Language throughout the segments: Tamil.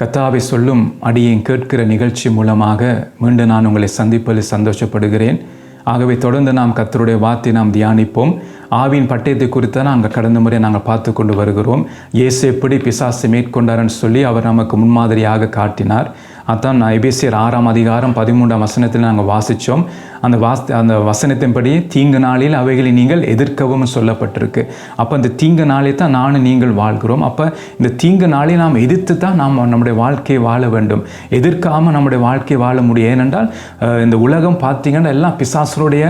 கத்தாவை சொல்லும் அடியேன் கேட்கிற நிகழ்ச்சி மூலமாக மீண்டும் நான் உங்களை சந்திப்பதில் சந்தோஷப்படுகிறேன். ஆகவே தொடர்ந்து நாம் கத்தருடைய வார்த்தை நாம் தியானிப்போம். ஆவின் பட்டயத்தை குறித்து நாங்கள் கடந்த முறை நாங்கள் பார்த்து கொண்டு வருகிறோம். இயேசு எப்படி பிசாசை மேற்கொண்டார்னு சொல்லி அவர் நமக்கு முன்மாதிரியாக காட்டினார். அதான் நான் எபேசியர் ஆறாம் அதிகாரம் பதிமூன்றாம் வசனத்தில் நாங்கள் வாசித்தோம் அந்த வாஸ் அந்த வசனத்தின்படி தீங்கு நாளில் அவைகளை நீங்கள் எதிர்க்கவும் சொல்லப்பட்டிருக்கு. அப்போ அந்த தீங்கு நாளை தான் நானும் நீங்கள் வாழ்கிறோம். அப்போ இந்த தீங்கு நாளை நாம் எதிர்த்து தான் நாம் நம்முடைய வாழ்க்கையை வாழ வேண்டும். எதிர்க்காமல் நம்முடைய வாழ்க்கையை வாழ முடியும். ஏனென்றால் இந்த உலகம் பார்த்தீங்கன்னா எல்லாம் பிசாசருடைய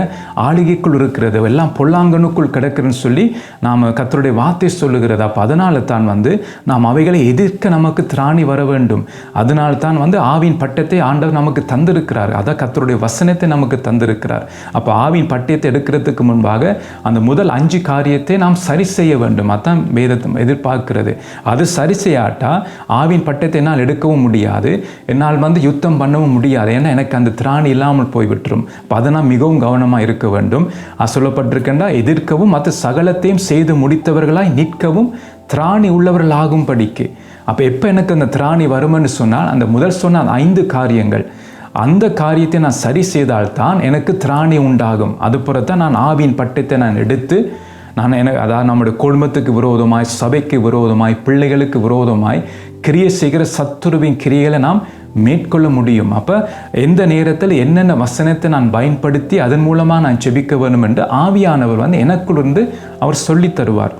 ஆளுகைக்குள் இருக்கிறது. எல்லாம் பொல்லாங்கனுக்குள் கிடக்குதுன்னு சொல்லி நாம் கத்தருடைய வார்த்தை சொல்லுகிறது. அப்போ அதனால தான் வந்து நாம் அவைகளை எதிர்க்க நமக்கு திராணி வர வேண்டும். அதனால தான் வந்து ஆவின் பட்டத்தை ஆண்டவர் நமக்கு தந்திருக்கிறார். அதான் கத்தருடைய வசனத்தை நமக்கு தந்து தந்திருக்கிறார் அப்போ ஆவின் பட்டயத்தை எடுக்கிறதுக்கு முன்பாக அந்த முதல் அஞ்சு காரியத்தை நாம் சரி செய்ய வேண்டும். அதான் வேதத்தை எதிர்பார்க்கிறது. அது சரி செய்யாட்டா? ஆவின் பட்டத்தை என்னால் எடுக்கவும் முடியாது. என்னால் வந்து யுத்தம் பண்ணவும் முடியாது. ஏன்னா எனக்கு அந்த திராணி இல்லாமல் போய்விட்டுரும். அப்போ அதை நான் மிகவும் கவனமாக இருக்க வேண்டும். அது சொல்லப்பட்டிருக்கின்றா எதிர்க்கவும் மற்ற சகலத்தையும் செய்து முடித்தவர்களாய் நிற்கவும் திராணி உள்ளவர்கள் ஆகும் படிக்கு அப்போ எப்போ எனக்கு அந்த திராணி வரும்னு சொன்னால் அந்த முதல் சொன்ன அந்த ஐந்து காரியங்கள். அந்த காரியத்தை நான் சரி செய்தால்தான் எனக்கு திராணி உண்டாகும். அது புறத்தான் நான் ஆவியின் பட்டத்தை நான் எடுத்து நான் எனக்கு அதாவது நம்முடைய குடும்பத்துக்கு விரோதமாய் சபைக்கு விரோதமாய் பிள்ளைகளுக்கு விரோதமாய் கிரியை செய்கிற சத்துருவின் கிரியைகளை நாம் மேற்கொள்ள முடியும். அப்போ எந்த நேரத்தில் என்னென்ன வசனத்தை நான் பயன்படுத்தி அதன் மூலமாக நான் ஜெபிக்க வேணும் என்று ஆவியானவர் வந்து எனக்குள்ளிருந்து அவர் சொல்லித் தருவார்.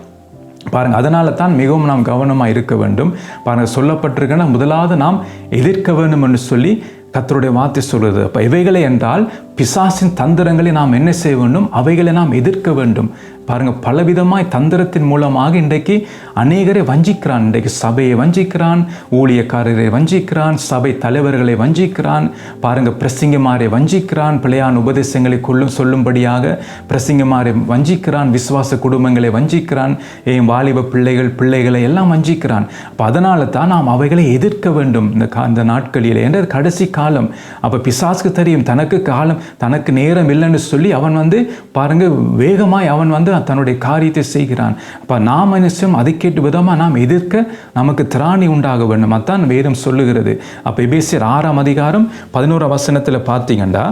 பாருங்க அதனால தான் மிகவும் நாம் கவனமாக இருக்க வேண்டும். பாருங்க சொல்லப்பட்டிருக்கிற முதலாவது நாம் எதிர்க்க வேண்டும் என்று சொல்லி கத்தருடைய வார்த்தை சொல்கிறது அப்போ இவைகளை என்றால் பிசாசின் தந்திரங்களை நாம் என்ன செய்ய வேண்டும்? அவைகளை நாம் எதிர்க்க வேண்டும். பாருங்கள் பலவிதமாய் தந்திரத்தின் மூலமாக இன்றைக்கு அநேகரை வஞ்சிக்கிறான். இன்றைக்கு சபையை வஞ்சிக்கிறான் ஊழியக்காரரை வஞ்சிக்கிறான் சபை தலைவர்களை வஞ்சிக்கிறான் பாருங்கள் பிரசிங்கமாரை வஞ்சிக்கிறான் பிள்ளையான் உபதேசங்களை கொள்ளும் சொல்லும்படியாக பிரசிங்கமாரை வஞ்சிக்கிறான் விசுவாச குடும்பங்களை வஞ்சிக்கிறான் என் வாலிப பிள்ளைகள் பிள்ளைகளை எல்லாம் வஞ்சிக்கிறான். அப்போ அதனால தான் நாம் அவைகளை எதிர்க்க வேண்டும். இந்த கா இந்த நாட்களில் என்ற கடைசி காலம். அப்போ பிசாசுக்கு தெரியும் தனக்கு காலம் தனக்கு நேரம் இல்லைன்னு சொல்லி அவன் வந்து பாருங்கள் வேகமாய் அவன் வந்து தன்னுடைய காரியத்தை செய்கிறான். அப்போ நாம் நிச்சயம் அதை கேட்டு விதமாக நாம் எதிர்க்க நமக்கு திராணி உண்டாக வேண்டும். அதான் வேதம் சொல்லுகிறது. அப்போ எபேசியர் ஆறாம் அதிகாரம் பதினோரா வசனத்தில் பார்த்தீங்கன்னா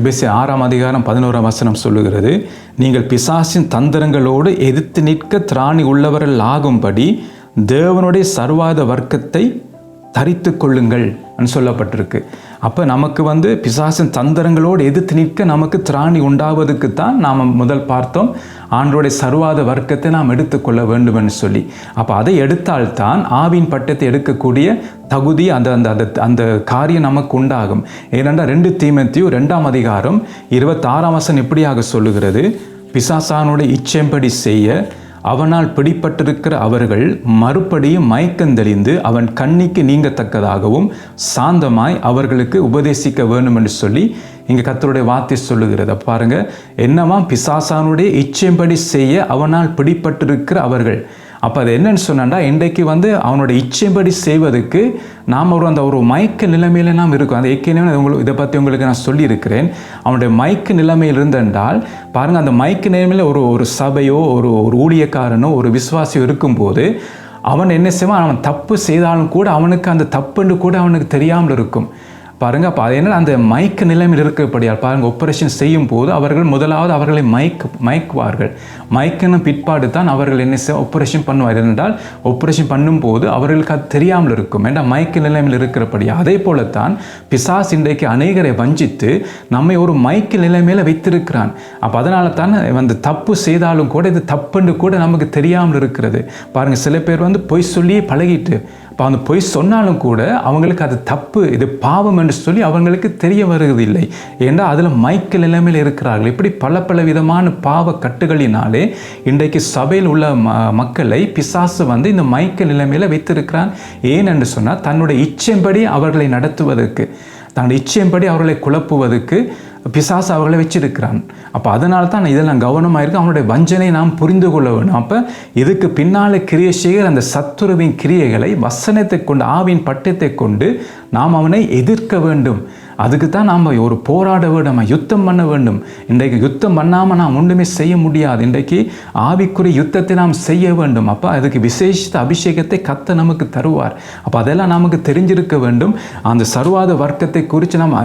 எபேசி ஆறாம் அதிகாரம் பதினோராம் வசனம் சொல்லுகிறது நீங்கள் பிசாசின் தந்திரங்களோடு எதிர்த்து நிற்க திராணி உள்ளவர்கள் ஆகும்படி தேவனுடைய சர்வாத வர்க்கத்தை தரித்து கொள்ளுங்கள் சொல்லப்பட்டிருக்கு. அப்போ நமக்கு வந்து பிசாசின் தந்திரங்களோடு எதிர்த்து நிற்க நமக்கு திராணி உண்டாவதுக்கு தான் நாம் முதல் பார்த்தோம். ஆண்டோடைய சர்வாத வர்க்கத்தை நாம் எடுத்துக்கொள்ள வேண்டும்னு சொல்லி. அப்போ அதை எடுத்தால்தான் ஆவின் பட்டத்தை எடுக்கக்கூடிய தகுதி அந்த அந்த அந்த அந்த காரியம் நமக்கு உண்டாகும். ஏனென்றால் ரெண்டு தீமத்தியும் ரெண்டாம் அதிகாரம் இருபத்தாறாம் வசன் இப்படியாக சொல்லுகிறது. பிசாசானுடைய இச்சைப்படி செய்ய அவனால் பிடிப்பட்டிருக்கிற அவர்கள் மறுபடியும் மயக்கந்தெளிந்து அவன் கண்ணிக்கு நீங்கத்தக்கதாகவும் சாந்தமாய் அவர்களுக்கு உபதேசிக்க வேணும் என்று சொல்லி இங்கே கத்தருடைய வார்த்தை சொல்லுகிறத. பாருங்கள் பாருங்க என்னவா பிசாசானுடைய இச்சைப்படி செய்ய அவனால் பிடிப்பட்டிருக்கிற அவர்கள் அப்போ அது என்னன்னு சொன்னாண்டா இன்றைக்கு வந்து அவனோட இச்சைப்படி செய்வதற்கு நாம் ஒரு அந்த ஒரு மயக்க நிலைமையில நாம் இருக்கும். அந்த ஏற்கனவே உங்களுக்கு இதை பற்றி உங்களுக்கு நான் சொல்லியிருக்கிறேன். அவனுடைய மயக்க நிலைமையில் இருந்தென்றால் பாருங்கள் அந்த மயக்க நிலைமையில் ஒரு ஒரு சபையோ ஒரு ஒரு ஊழியக்காரனோ ஒரு விசுவாசியோ இருக்கும்போது அவன் என்ன செய்வான்? அவன் தப்பு செய்தாலும் கூட அவனுக்கு அந்த தப்புன்னு கூட அவனுக்கு தெரியாமல் இருக்கும். பாருங்க அப்போ அது என்ன அந்த மயக்க நிலைமையில் இருக்கிறபடியால் பாருங்க ஆப்ரேஷன் செய்யும் போது அவர்கள் முதலாவது அவர்களை மயக்க மயக்குவார்கள் மயக்கின பிற்பாடு தான் அவர்கள் என்ன செய்ய ஆப்ரேஷன் பண்ணுவார். என்றால் ஆப்ரேஷன் பண்ணும்போது அவர்களுக்கு அது தெரியாமல் இருக்கும். ஏன்னா மயக்க நிலைமையில் இருக்கிறபடியா அதே போலத்தான் பிசாஸ் இன்றைக்கு அநேகரை வஞ்சித்து நம்மை ஒரு மயக்க நிலைமையில் வைத்திருக்கிறான். அப்போ அதனால தான் வந்து தப்பு செய்தாலும் கூட இது தப்புன்னு கூட நமக்கு தெரியாமல் இருக்கிறது. பாருங்கள் சில பேர் வந்து பொய் சொல்லியே பழகிட்டு இப்போ அந்த பொய் சொன்னாலும் கூட அவங்களுக்கு அது தப்பு இது பாவம் என்று சொல்லி அவங்களுக்கு தெரிய வருவதில்லை. ஏன்னா அதில் மைக்கல் நிலைமையில் இருக்கிறார்கள்? இப்படி பல பல விதமான பாவ கட்டுகளினாலே இன்றைக்கு சபையில் உள்ள ம மக்களை பிசாசு வந்து இந்த மைக்கல் நிலைமையில் வைத்திருக்கிறான். ஏன் என்று சொன்னால் தன்னுடைய இச்சைப்படி அவர்களை நடத்துவதற்கு தன்னுடைய இச்சையின்படி அவர்களை குழப்புவதற்கு பிசாசு அவர்களை வச்சிருக்கிறான். அப்போ அதனால தான் இதெல்லாம் கவனமாக இருக்கு அவனுடைய வஞ்சனை நாம் புரிந்து கொள்ள வேணும். அப்போ இதுக்கு பின்னால் கிரியை செய்கிற அந்த சத்துருவின் கிரியைகளை வசனத்தை கொண்டு ஆவின் பட்டத்தை கொண்டு நாம் அவனை எதிர்க்க வேண்டும். அதுக்கு தான் நாம் ஒரு போராட வேண்டும் நம்ம யுத்தம் பண்ண வேண்டும். இன்றைக்கு யுத்தம் பண்ணாமல் நாம் ஒன்றுமே செய்ய முடியாது. இன்றைக்கு ஆவிக்குரிய யுத்தத்தை நாம் செய்ய வேண்டும். அப்போ அதுக்கு விசேஷித்த அபிஷேகத்தை கத்த நமக்கு தருவார். அப்போ அதெல்லாம் நமக்கு தெரிஞ்சிருக்க வேண்டும். அந்த சர்வாத வர்க்கத்தை குறித்து நாம்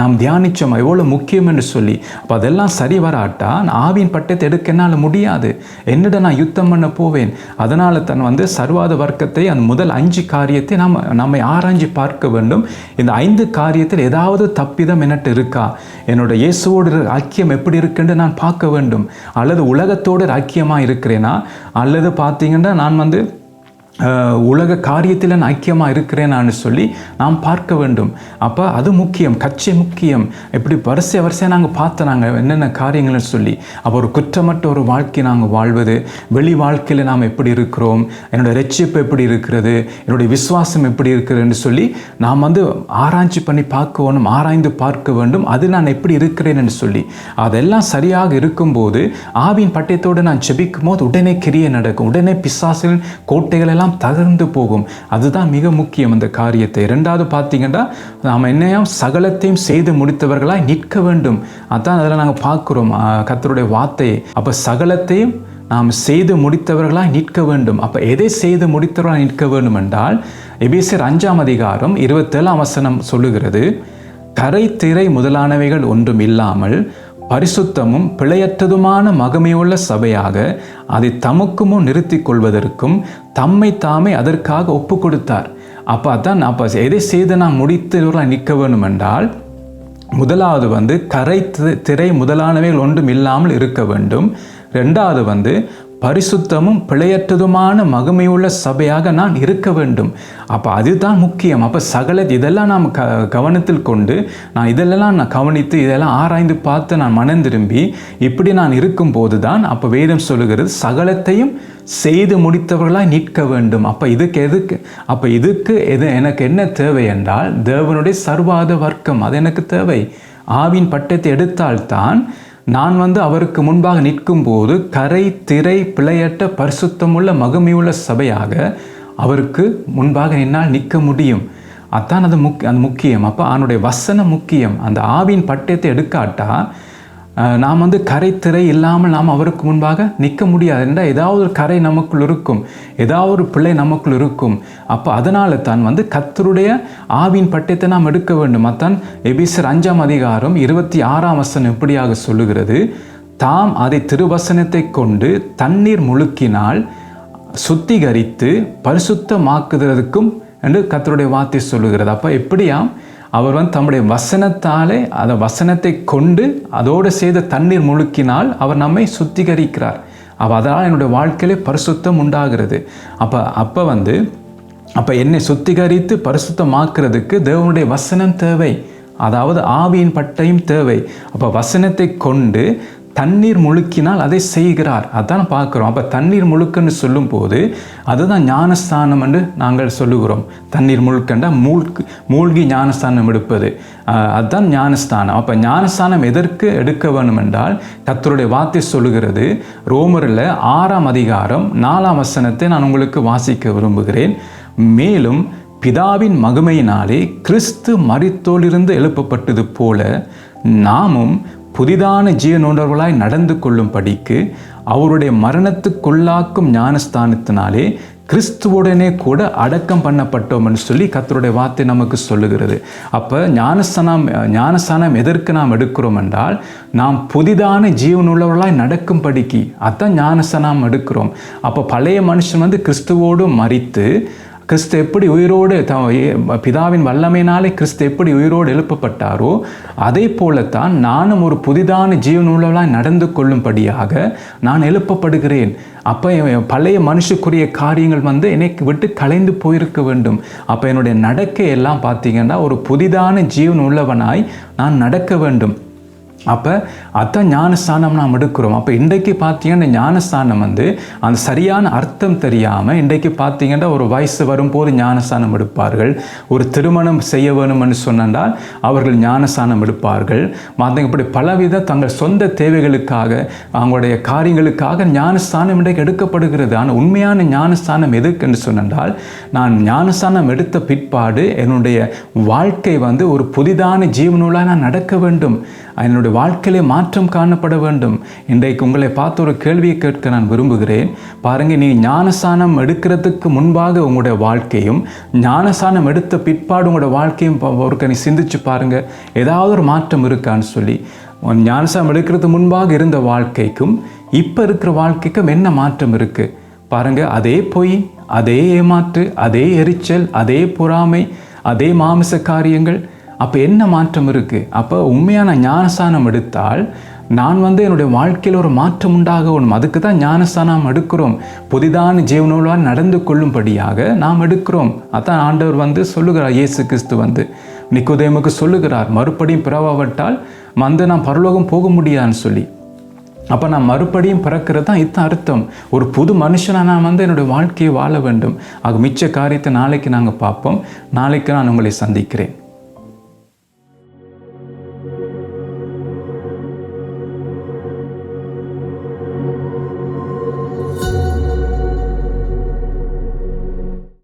நாம் தியானித்தோம் எவ்வளோ முக்கியம் என்று சொல்லி. அப்போ அதெல்லாம் சரி வராட்டா? ஆவியின் பட்டத்தை எடுக்க என்னால் முடியாது. என்னிட நான் யுத்தம் பண்ண போவேன். அதனால் தன் வந்து சர்வாத வர்க்கத்தை அந்த முதல் அஞ்சு காரியத்தை நாம் நம்மை ஆராய்ஞ்சு பார்க்க வேண்டும். இந்த ஐந்து காரியத்தில் ஏதாவது தப்பிதம் என்னட்டு இருக்கா? என்னோட இயேசுவோடு ஐக்கியம் எப்படி இருக்குன்னு நான் பார்க்க வேண்டும். அல்லது உலகத்தோடு ஐக்கியமாக இருக்கிறேனா? அல்லது பார்த்தீங்கன்னா நான் வந்து உலக காரியத்தில் நான் ஐக்கியமாக இருக்கிறேனான்னு சொல்லி நாம் பார்க்க வேண்டும். அப்போ அது முக்கியம் கட்சி முக்கியம். இப்படி வரிசை வரிசையாக நாங்கள் பார்த்து நாங்கள் என்னென்ன காரியங்கள்னு சொல்லி அப்போ ஒரு குற்றமற்ற ஒரு வாழ்க்கை நாங்கள் வாழ்வது வெளி வாழ்க்கையில் நாம் எப்படி இருக்கிறோம் என்னோடய ரட்சிப்பு எப்படி இருக்கிறது என்னுடைய விசுவாசம் எப்படி இருக்கிறதுன்னு சொல்லி நாம் வந்து ஆராய்ச்சி பண்ணி பார்க்க வேணும் ஆராய்ந்து பார்க்க வேண்டும் அது நான் எப்படி இருக்கிறேன்னு சொல்லி. அதெல்லாம் சரியாக இருக்கும்போது ஆவியின் பட்டயத்தோடு நான் செபிக்கும் போது உடனே கிரியை நடக்கும் உடனே பிசாசின் கோட்டைகளெல்லாம் எல்லாம் தகர்ந்து போகும். அதுதான் மிக முக்கியம் அந்த காரியத்தை. ரெண்டாவது பார்த்தீங்கன்னா நாம் என்னையும் சகலத்தையும் செய்து முடித்தவர்களாய் நிற்க வேண்டும். அதான் அதில் நாங்கள் பார்க்குறோம் கத்தருடைய வார்த்தையை. அப்போ சகலத்தையும் நாம் செய்து முடித்தவர்களாய் நிற்க வேண்டும். அப்போ எதை செய்து முடித்தவர்களாய் நிற்க வேண்டும் என்றால் எபேசியர் அஞ்சாம் அதிகாரம் இருபத்தேழாம் வசனம் சொல்லுகிறது கரை திரை முதலானவைகள் ஒன்றும் இல்லாமல் பரிசுத்தமும் பிழையற்றதுமான மகமையுள்ள சபையாக அதை தமக்குமோ நிறுத்தி கொள்வதற்கும் தம்மை தாமே அதற்காக ஒப்பு கொடுத்தார் அப்போ அதான் அப்போ எதை செய்து நான் முடித்து நிற்க வேணும் என்றால் முதலாவது வந்து கரை தி- திரை முதலானவைகள் ஒன்றும் இல்லாமல் இருக்க வேண்டும். ரெண்டாவது வந்து பரிசுத்தமும் பிழையற்றதுமான மகிமையுள்ள சபையாக நான் இருக்க வேண்டும். அப்போ அதுதான் முக்கியம். அப்போ சகல இதெல்லாம் நாம் க கவனத்தில் கொண்டு நான் இதெல்லாம் நான் கவனித்து இதெல்லாம் ஆராய்ந்து பார்த்து நான் மனம் திரும்பி இப்படி நான் இருக்கும்போது தான் அப்போ வேதம் சொல்லுகிறது சகலத்தையும் செய்து முடித்தவர்களாக நிற்க வேண்டும். அப்போ இதுக்கு எதுக்கு? அப்போ இதுக்கு எது எனக்கு என்ன தேவை என்றால் தேவனுடைய சர்வாத வர்க்கம் அது எனக்கு தேவை. ஆவின் பட்டத்தை எடுத்தால்தான் நான் வந்து அவருக்கு முன்பாக நிற்கும்போது கரை திரை பிழையற்ற பரிசுத்தமுள்ள மகிமையுள்ள சபையாக அவருக்கு முன்பாக என்னால் நிற்க முடியும். அதான் அது முக் அது முக்கியம். அப்போ அவனுடைய வசனம் முக்கியம். அந்த ஆவின் பட்டயத்தை எடுக்காட்டா நாம் வந்து கரைத்திரை இல்லாமல் நாம் அவருக்கு முன்பாக நிற்க முடியாது. என்றால் ஏதாவது ஒரு கரை நமக்குள் இருக்கும். ஏதாவது ஒரு பிள்ளை நமக்குள் இருக்கும். அப்போ அதனால தான் வந்து கத்தருடைய ஆவின் பட்டயத்தை நாம் எடுக்க வேண்டும். அத்தான் எபிசர் அஞ்சாம் அதிகாரம் இருபத்தி ஆறாம் வசனம் எப்படியாக சொல்லுகிறது. தாம் அதை திருவசனத்தை கொண்டு தண்ணீர் முழுக்கினால் சுத்திகரித்து பரிசுத்தமாக்குகிறதுக்கும் என்று கத்தருடைய வார்த்தை சொல்லுகிறது. அப்போ எப்படியாம் அவர் வந்து தம்முடைய வசனத்தாலே அந்த வசனத்தை கொண்டு அதோடு செய்த தண்ணீர் முழுக்கினால் அவர் நம்மை சுத்திகரிக்கிறார். அப்போ அதனால் என்னுடைய வாழ்க்கையிலே பரிசுத்தம் உண்டாகிறது. அப்போ அப்போ வந்து அப்போ என்னை சுத்திகரித்து பரிசுத்தமாக்குறதுக்கு தேவனுடைய வசனம் தேவை. அதாவது ஆவியின் பட்டையும் தேவை. அப்போ வசனத்தை கொண்டு தண்ணீர் முழுக்கினால் அதை செய்கிறார். அதான் பார்க்குறோம். அப்போ தண்ணீர் முழுக்குன்னு சொல்லும்போது அதுதான் ஞானஸ்தானம் என்று நாங்கள் சொல்லுகிறோம். தண்ணீர் முழுக்கண்டா மூழ்கி மூழ்கி ஞானஸ்தானம் எடுப்பது. அதுதான் ஞானஸ்தானம். அப்போ ஞானஸ்தானம் எதற்கு எடுக்க வேணும் என்றால் கத்தருடைய வார்த்தை சொல்லுகிறது. ரோமரில் ஆறாம் அதிகாரம் நாலாம் வசனத்தை நான் உங்களுக்கு வாசிக்க விரும்புகிறேன். மேலும் பிதாவின் மகிமையினாலே கிறிஸ்து மறித்தோலிருந்து எழுப்பப்பட்டது போல நாமும் புதிதான ஜீவனுணர்வுகளாய் நடந்து கொள்ளும் படிக்கு அவருடைய மரணத்துக்குள்ளாக்கும் ஞானஸ்தானத்தினாலே கிறிஸ்துவுடனே கூட அடக்கம் பண்ணப்பட்டோம் என்று சொல்லி கத்தருடைய வார்த்தை நமக்கு சொல்லுகிறது. அப்போ ஞானஸ்தானம் ஞானஸ்தானம் எதற்கு நாம் எடுக்கிறோம் என்றால் நாம் புதிதான ஜீவனுள்ளவர்களாய் நடக்கும்படிக்கு அதான் ஞானஸ்தானம் எடுக்கிறோம். அப்போ பழைய மனுஷன் வந்து கிறிஸ்துவோடு மறித்து கிறிஸ்து எப்படி உயிரோடு த பிதாவின் வல்லமையினாலே கிறிஸ்து எப்படி உயிரோடு எழுப்பப்பட்டாரோ அதே போலத்தான் நானும் ஒரு புதிதான ஜீவனுள்ளவளாய் நடந்து கொள்ளும்படியாக நான் எழுப்பப்படுகிறேன். அப்போ என் பழைய மனுஷக்குரிய காரியங்கள் வந்து என்னை விட்டு கலைந்து போயிருக்க வேண்டும். அப்போ என்னுடைய நடக்கையெல்லாம் பார்த்தீங்கன்னா ஒரு புதிதான ஜீவன் உள்ளவனாய் நான் நடக்க வேண்டும். அப்போ அதான் ஞானஸ்தானம் நாம் எடுக்கிறோம். அப்போ இன்றைக்கு பார்த்தீங்கன்னா ஞானஸ்தானம் வந்து அந்த சரியான அர்த்தம் தெரியாமல் இன்றைக்கு பார்த்தீங்கன்னா ஒரு வயசு வரும்போது ஞானஸ்தானம் எடுப்பார்கள். ஒரு திருமணம் செய்ய வேணும்னு சொன்னால் அவர்கள் ஞானஸ்தானம் எடுப்பார்கள். மற்ற இப்படி பலவித தங்கள் சொந்த தேவைகளுக்காக அவங்களுடைய காரியங்களுக்காக ஞானஸ்தானம் இன்றைக்கு எடுக்கப்படுகிறது. ஆனால் உண்மையான ஞானஸ்தானம் எதுக்குன்னு சொன்னால் நான் ஞானஸ்தானம் எடுத்த பிற்பாடு என்னுடைய வாழ்க்கை வந்து ஒரு புதிதான ஜீவனூலாக நான் நடக்க வேண்டும். என்னுடைய வாழ்க்கையிலே மாற்றம் காணப்பட வேண்டும். இன்றைக்கு உங்களை பார்த்து ஒரு கேள்வியை கேட்க நான் விரும்புகிறேன். பாருங்க நீ ஞானஸ்தானம் எடுக்கிறதுக்கு முன்பாக உங்களுடைய வாழ்க்கையும் ஞானஸ்தானம் எடுத்த பிற்பாடு உங்களோட வாழ்க்கையும் ஒருக்க நீ சிந்திச்சு பாருங்க. ஏதாவது ஒரு மாற்றம் இருக்கான்னு சொல்லி. ஞானசானம் ஞானஸ்தானம் முன்பாக இருந்த வாழ்க்கைக்கும் இப்போ இருக்கிற வாழ்க்கைக்கும் என்ன மாற்றம் இருக்கு? பாருங்க அதே பொய் அதே ஏமாற்று அதே எரிச்சல் அதே பொறாமை அதே மாமிச காரியங்கள் அப்போ என்ன மாற்றம் இருக்குது அப்போ உண்மையான ஞானஸ்தானம் எடுத்தால் நான் வந்து என்னுடைய வாழ்க்கையில் ஒரு மாற்றம் உண்டாகணும். அதுக்கு தான் ஞானஸ்தானம் எடுக்கிறோம். புதிதான ஜீவனோடு நடந்து கொள்ளும்படியாக நாம் எடுக்கிறோம். அதான் ஆண்டவர் வந்து சொல்லுகிறார் இயேசு கிறிஸ்து வந்து. நிக்கோதேமுக்கு சொல்லுகிறார் மறுபடியும் பிறவாவிட்டால் வந்து நான் பரலோகம் போக முடியாதுன்னு சொல்லி. அப்போ நான் மறுபடியும் பிறக்கிறது தான் இதுதான் அர்த்தம். ஒரு புது மனுஷனாக நான் வந்து என்னுடைய வாழ்க்கையை வாழ வேண்டும். ஆக மிச்ச காரியத்தை நாளைக்கு நாங்கள் பார்ப்போம். நாளைக்கு நான் உங்களை சந்திக்கிறேன்.